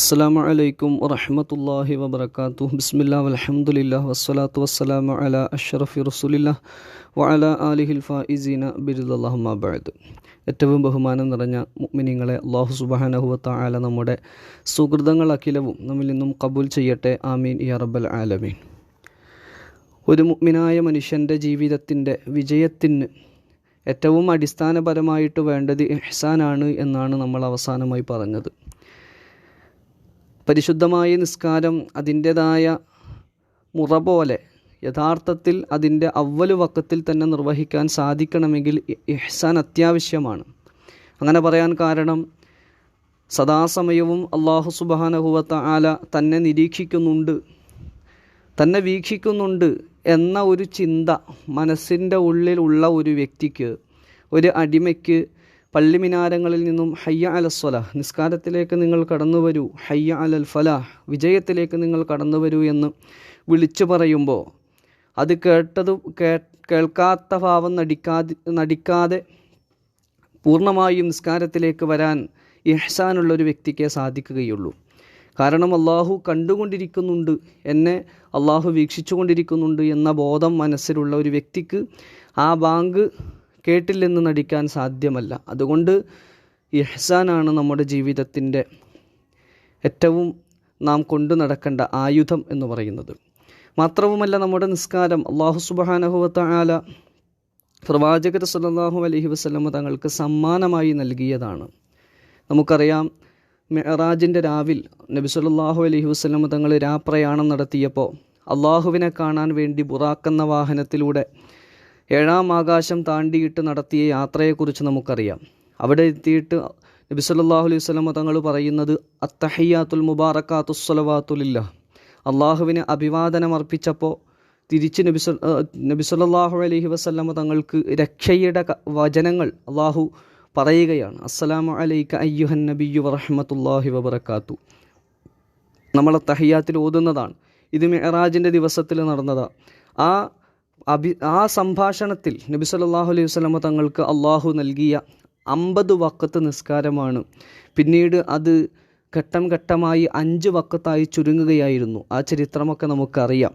അസ്സാം വലൈക്കും വറഹമത്തല്ലാഹി വബർക്കാത്തു ബിസ്മില്ല വലഹമുല്ലാ വസ്സലാത്തു വസ്സലാം അല അഷറഫി റസൂലില്ല വഅല ആലിഹിൽ ഫായിസീന ബിരുദല്ലാഹുമാബാദ് ഏറ്റവും ബഹുമാനം നിറഞ്ഞ മുഗ്മിനിങ്ങളെ അള്ളാഹു സുബാനഹുവത്ത ആല നമ്മുടെ സുഹൃതങ്ങൾ അഖിലവും നമ്മിൽ നിന്നും കബൂൽ ചെയ്യട്ടെ. ആമീൻ യാ റബ്ബൽ ആലമീൻ. ഒരു മുഗ്മിനായ മനുഷ്യന്റെ ജീവിതത്തിന്റെ വിജയത്തിന് ഏറ്റവും അടിസ്ഥാനപരമായിട്ട് വേണ്ടത് ഇഹ്സാനാണ് എന്നാണ് നമ്മൾ അവസാനമായി പറഞ്ഞത്. പരിശുദ്ധമായ നിസ്കാരം അതിന്റെതായ മുറ പോലെ യഥാർത്ഥത്തിൽ അതിന്റെ അവൽ വക്കത്തിൽ തന്നെ നിർവഹിക്കാൻ സാധിക്കണമെങ്കിൽ ഇഹ്സാൻ അത്യാവശ്യമാണ്. അങ്ങനെ പറയാൻ കാരണം സദാസമയവും അള്ളാഹു സുബാനഹുവത്ത ആല തന്നെ നിരീക്ഷിക്കുന്നുണ്ട്. തന്നെ വീക്ഷിക്കുന്നുണ്ട് എന്ന ഒരു ചിന്ത മനസ്സിന്റെ ഉള്ളിലുള്ള ഒരു വ്യക്തിക്ക് ഒരു അടിമയ്ക്ക് പള്ളിമിനാരങ്ങളിൽ നിന്നും ഹയ്യ അല അലസ്വല നിസ്കാരത്തിലേക്ക് നിങ്ങൾ കടന്നു വരൂ ഹയ്യ അലൽ ഫലാഹ് വിജയത്തിലേക്ക് നിങ്ങൾ കടന്നു വരൂ എന്ന് വിളിച്ചു പറയുമ്പോൾ അത് കേട്ടത് കേ കേൾക്കാത്ത ഭാവം നടിക്കാതെ നടിക്കാതെ പൂർണമായും നിസ്കാരത്തിലേക്ക് വരാൻ ഇഹ്സാനുള്ള ഒരു വ്യക്തിക്ക് സാധിക്കുകയുള്ളൂ. കാരണം അള്ളാഹു കണ്ടുകൊണ്ടിരിക്കുന്നുണ്ട് എന്നെ അള്ളാഹു വീക്ഷിച്ചുകൊണ്ടിരിക്കുന്നുണ്ട് എന്ന ബോധം മനസ്സിലുള്ള ഒരു വ്യക്തിക്ക് ആ ബാങ്ക് കേട്ടില്ലെന്ന് നടിക്കാൻ സാധ്യമല്ല. അതുകൊണ്ട് ഇഹ്സാനാണ് നമ്മുടെ ജീവിതത്തിന്റെ ഏറ്റവും നാം കൊണ്ടു നടക്കേണ്ട ആയുധം എന്ന് പറയുന്നത്. മാത്രവുമല്ല നമ്മുടെ നിസ്കാരം അള്ളാഹു സുബാനഹുവത്ത ആല പ്രവാചകർ സല്ലല്ലാഹു അലൈഹി വസ്ലമ തങ്ങൾക്ക് സമ്മാനമായി നൽകിയതാണ്. നമുക്കറിയാം മെഹറാജിന്റെ രാവിൽ നബി സല്ലല്ലാഹു അലഹി വസ്ലമ തങ്ങൾ രാപ്രയാണം നടത്തിയപ്പോൾ അള്ളാഹുവിനെ കാണാൻ വേണ്ടി ബുറാക്കെന്ന വാഹനത്തിലൂടെ ഏഴാം ആകാശം താണ്ടിയിട്ട് നടത്തിയ യാത്രയെക്കുറിച്ച് നമുക്കറിയാം. അവിടെ എത്തിയിട്ട് നബി സല്ലാഹു അലൈഹി സ്വലമ തങ്ങൾ പറയുന്നത് അത്തഹയ്യാത്തുൽ മുബാറക്കാത്തു സ്വലവാത്തുലില്ല അള്ളാഹുവിന് അഭിവാദനം അർപ്പിച്ചപ്പോൾ തിരിച്ച് നബി നബി സല്ലാഹു അലൈഹി വസ്ലമ തങ്ങൾക്ക് രക്ഷയുടെ വചനങ്ങൾ അള്ളാഹു പറയുകയാണ്. അസ്സലാമു അലൈക അയ്യുഹൻ നബിയു വറഹ്മത്തുള്ളാഹി വബറക്കാത്തു നമ്മൾ തഹിയാത്തിൽ ഓതുന്നതാണ്. ഇത് മെഹറാജിന്റെ ദിവസത്തിൽ നടന്നതാണ് ആ അഭി ആ സംഭാഷണത്തിൽ നബി സല്ലല്ലാഹു അലൈഹി വസ്ലമ തങ്ങൾക്ക് അള്ളാഹു നൽകിയ അമ്പത് വക്കത്ത് നിസ്കാരമാണ്. പിന്നീട് അത് ഘട്ടം ഘട്ടമായി അഞ്ച് വക്കത്തായി ചുരുങ്ങുകയായിരുന്നു. ആ ചരിത്രമൊക്കെ നമുക്കറിയാം.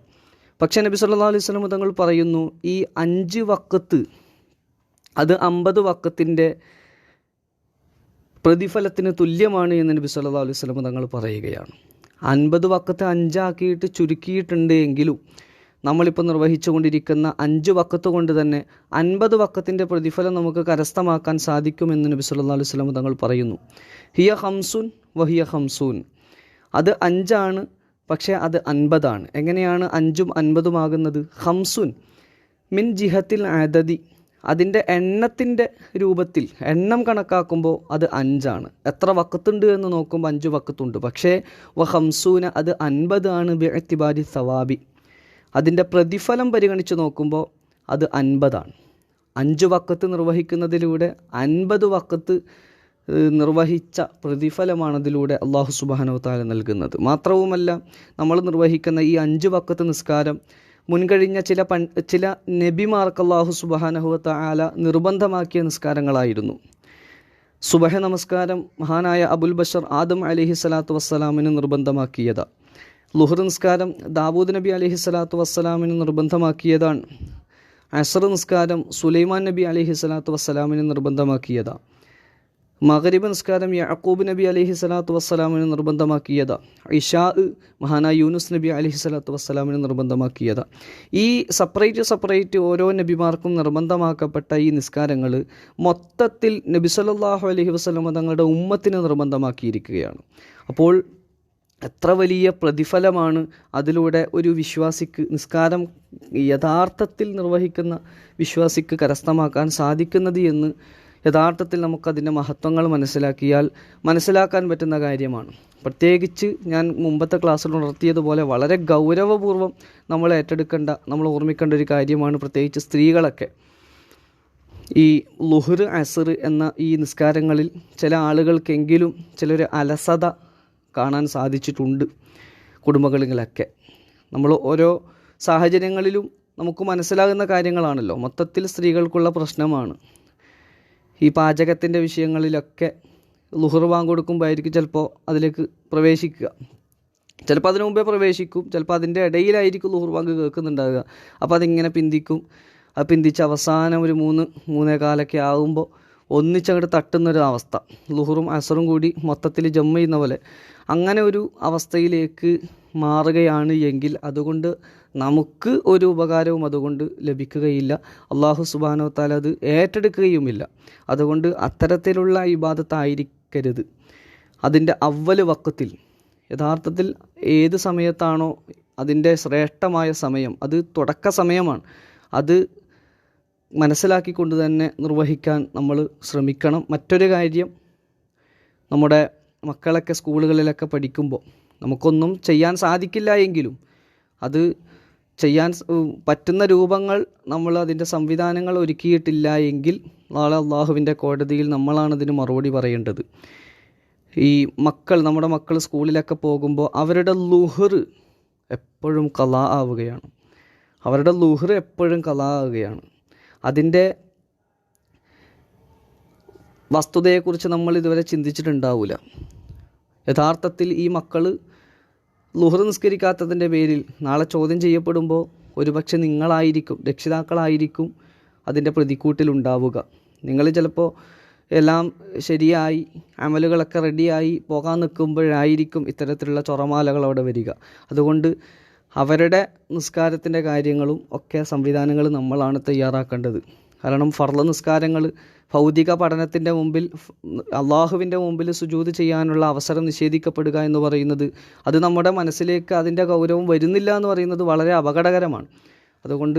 പക്ഷെ നബി സല്ലാ അലൈഹി സ്വലമ തങ്ങൾ പറയുന്നു ഈ അഞ്ച് വക്കത്ത് അത് അമ്പത് വക്കത്തിന്റെ പ്രതിഫലത്തിന് തുല്യമാണ് എന്ന് നബി സല്ലാ അലൈഹി വസല്ലം തങ്ങൾ പറയുകയാണ്. അൻപത് വക്കത്ത് അഞ്ചാക്കിയിട്ട് ചുരുക്കിയിട്ടുണ്ട് എങ്കിലും നമ്മളിപ്പോൾ നിർവഹിച്ചുകൊണ്ടിരിക്കുന്ന അഞ്ച് വക്കത്ത് കൊണ്ട് തന്നെ അൻപത് വക്കത്തിന്റെ പ്രതിഫലം നമുക്ക് കരസ്ഥമാക്കാൻ സാധിക്കുമെന്ന് നബി സല്ലല്ലാഹു അലൈഹി വസല്ലം തങ്ങൾ പറയുന്നു. ഹിയ ഹംസുൻ വഹിയ ഹംസൂൻ അത് അഞ്ചാണ് പക്ഷേ അത് അൻപതാണ്. എങ്ങനെയാണ് അഞ്ചും അൻപതുമാകുന്നത് ഹംസുൻ മിൻ ജിഹത്തിൽ ആദതി അതിന്റെ എണ്ണത്തിന്റെ രൂപത്തിൽ എണ്ണം കണക്കാക്കുമ്പോൾ അത് അഞ്ചാണ്. എത്ര വക്കത്തുണ്ട് എന്ന് നോക്കുമ്പോൾ അഞ്ച് വക്കത്തുണ്ട്. പക്ഷേ വ ഹംസൂന അത് അൻപതാണ് വ്യക്തിബാരി സവാബി. അതിന്റെ പ്രതിഫലം പരിഗണിച്ച് നോക്കുമ്പോൾ അത് അൻപതാണ്. അഞ്ച് വക്കത്ത് നിർവഹിക്കുന്നതിലൂടെ അൻപത് വക്കത്ത് നിർവഹിച്ച പ്രതിഫലമാണ് അതിലൂടെ അള്ളാഹു സുബാനോ താല നൽകുന്നത്. മാത്രവുമല്ല നമ്മൾ നിർവഹിക്കുന്ന ഈ അഞ്ച് വക്കത്ത് നിസ്കാരം മുൻകഴിഞ്ഞ ചില പൺ ചില നബിമാർക്ക് അള്ളാഹു സുബാനഹുവത്ത ആല നിർബന്ധമാക്കിയ നിസ്കാരങ്ങളായിരുന്നു. സുബഹ നമസ്കാരം മഹാനായ അബുൽ ബഷർ ആദം അലിഹി സ്വലാത്തു വസ്സലാമിന് നിർബന്ധമാക്കിയതാണ് ലുഹർ നിസ്കാരം ദാവൂദ് നബി അലഹി സ്വലാത്തു വസ്സലാമിന് നിർബന്ധമാക്കിയതാണ്. അസർ നിസ്കാരം സുലൈമാൻ നബി അലഹി സ്വലാത്തു വസ്സലാമിന് നിർബന്ധമാക്കിയതാണ് മകരീബ് നിസ്കാരം യാക്കൂബ് നബി അലഹി സ്വലാത്തു വസ്സലാമിന് നിർബന്ധമാക്കിയതാ. ഇഷാ മഹാനായ യൂനുസ് നബി അലഹി സ്വലാത്തു വസ്സലാമിന് നിർബന്ധമാക്കിയതാ. ഈ സെപ്പറേറ്റ് സെപ്പറേറ്റ് ഓരോ നബിമാർക്കും നിർബന്ധമാക്കപ്പെട്ട ഈ നിസ്കാരങ്ങൾ മൊത്തത്തിൽ നബി സല്ലല്ലാഹു അലഹി വസല്ലമ തങ്ങളുടെ ഉമ്മത്തിന് നിർബന്ധമാക്കിയിരിക്കുകയാണ്. അപ്പോൾ എത്ര വലിയ പ്രതിഫലമാണ് അതിലൂടെ ഒരു വിശ്വാസിക്ക് നിസ്കാരം യഥാർത്ഥത്തിൽ നിർവഹിക്കുന്ന വിശ്വാസിക്ക് കരസ്ഥമാക്കാൻ സാധിക്കുന്നത് എന്ന് യഥാർത്ഥത്തിൽ നമുക്കതിന്റെ മഹത്വങ്ങൾ മനസ്സിലാക്കിയാൽ മനസ്സിലാക്കാൻ പറ്റുന്ന കാര്യമാണ്. പ്രത്യേകിച്ച് ഞാൻ മുമ്പത്തെ ക്ലാസ്സിൽ ഉണർത്തിയതുപോലെ വളരെ ഗൗരവപൂർവം നമ്മൾ ഏറ്റെടുക്കേണ്ട നമ്മൾ ഓർമ്മിക്കേണ്ട ഒരു കാര്യമാണ് പ്രത്യേകിച്ച് സ്ത്രീകളൊക്കെ. ഈ ലുഹുർ അസർ എന്ന ഈ നിസ്കാരങ്ങളിൽ ചില ആളുകൾക്കെങ്കിലും ചിലൊരു അലസത കാണാൻ സാധിച്ചിട്ടുണ്ട് കുടുംബങ്ങളിലൊക്കെ. നമ്മൾ ഓരോ സാഹചര്യങ്ങളിലും നമുക്ക് മനസ്സിലാകുന്ന കാര്യങ്ങളാണല്ലോ. മൊത്തത്തിൽ സ്ത്രീകൾക്കുള്ള പ്രശ്നമാണ്. ഈ പാചകത്തിന്റെ വിഷയങ്ങളിലൊക്കെ ലുഹർ ആയിരിക്കും ചിലപ്പോൾ അതിലേക്ക് പ്രവേശിക്കുക. ചിലപ്പോൾ അതിനു മുമ്പേ പ്രവേശിക്കും. ചിലപ്പോൾ അതിന്റെ ഇടയിലായിരിക്കും ലുഹർ ബാങ്ക് കേൾക്കുന്നുണ്ടാവുക. അപ്പോൾ അതിങ്ങനെ പിന്തിക്കും. അത് പിന്തിച്ച് അവസാനം ഒരു മൂന്ന് മൂന്നേ കാലൊക്കെ ആകുമ്പോൾ ഒന്നിച്ചങ്ങോട്ട് തട്ടുന്നൊരു അവസ്ഥ ലുഹറും അസറും കൂടി മൊത്തത്തിൽ ജമ്മ ചെയ്യുന്ന പോലെ അങ്ങനെ ഒരു അവസ്ഥയിലേക്ക് മാറുകയാണ് എങ്കിൽ അതുകൊണ്ട് നമുക്ക് ഒരു ഉപകാരവും അതുകൊണ്ട് ലഭിക്കുകയില്ല. അള്ളാഹു സുബാനോ താല അത് ഏറ്റെടുക്കുകയുമില്ല. അതുകൊണ്ട് അത്തരത്തിലുള്ള ഇബാദത്തായിരിക്കരുത്. അതിന്റെ അവൽ വക്കത്തിൽ യഥാർത്ഥത്തിൽ ഏത് സമയത്താണോ അതിന്റെ ശ്രേഷ്ഠമായ സമയം അത് തുടക്ക സമയമാണ്. അത് മനസ്സിലാക്കിക്കൊണ്ട് തന്നെ നിർവഹിക്കാൻ നമ്മൾ ശ്രമിക്കണം. മറ്റൊരു കാര്യം നമ്മുടെ മക്കളൊക്കെ സ്കൂളുകളിലൊക്കെ പഠിക്കുമ്പോൾ നമുക്കൊന്നും ചെയ്യാൻ സാധിക്കില്ല എങ്കിലും അത് ചെയ്യാൻ പറ്റുന്ന രൂപങ്ങൾ നമ്മൾ അതിന്റെ സംവിധാനങ്ങൾ ഒരുക്കിയിട്ടില്ല എങ്കിൽ നാളെ അള്ളാഹുവിന്റെ കോടതിയിൽ നമ്മളാണ് ഇതിന് മറുപടി പറയേണ്ടത്. ഈ മക്കൾ നമ്മുടെ മക്കൾ സ്കൂളിലൊക്കെ പോകുമ്പോൾ അവരുടെ ലുഹർ എപ്പോഴും കലാ ആവുകയാണ്. അവരുടെ ലുഹർ എപ്പോഴും കലാ ആവുകയാണ്. അതിന്റെ വസ്തുതയെക്കുറിച്ച് നമ്മൾ ഇതുവരെ ചിന്തിച്ചിട്ടുണ്ടാവില്ല. യഥാർത്ഥത്തിൽ ഈ മക്കൾ ലുഹർ നിസ്കരിക്കാത്തതിന്റെ പേരിൽ നാളെ ചോദ്യം ചെയ്യപ്പെടുമ്പോൾ ഒരുപക്ഷെ നിങ്ങളായിരിക്കും രക്ഷിതാക്കളായിരിക്കും അതിന്റെ പ്രതിക്കൂട്ടിലുണ്ടാവുക നിങ്ങൾ ചിലപ്പോൾ എല്ലാം ശരിയായി അമലുകളൊക്കെ റെഡിയായി പോകാൻ നിൽക്കുമ്പോഴായിരിക്കും ഇത്തരത്തിലുള്ള ചൊറമാലകൾ അവിടെ വരിക. അതുകൊണ്ട് അവരുടെ നിസ്കാരത്തിന്റെ കാര്യങ്ങളും ഒക്കെ സംവിധാനങ്ങൾ നമ്മളാണ് തയ്യാറാക്കേണ്ടത്. കാരണം ഫർള നിസ്കാരങ്ങൾ ഭൗതിക പഠനത്തിന്റെ മുമ്പിൽ അള്ളാഹുവിന്റെ മുമ്പിൽ സുജൂത് ചെയ്യാനുള്ള അവസരം നിഷേധിക്കപ്പെടുക എന്ന് പറയുന്നത് അത് നമ്മുടെ മനസ്സിലേക്ക് അതിന്റെ ഗൗരവം വരുന്നില്ല എന്ന് പറയുന്നത് വളരെ അപകടകരമാണ്. അതുകൊണ്ട്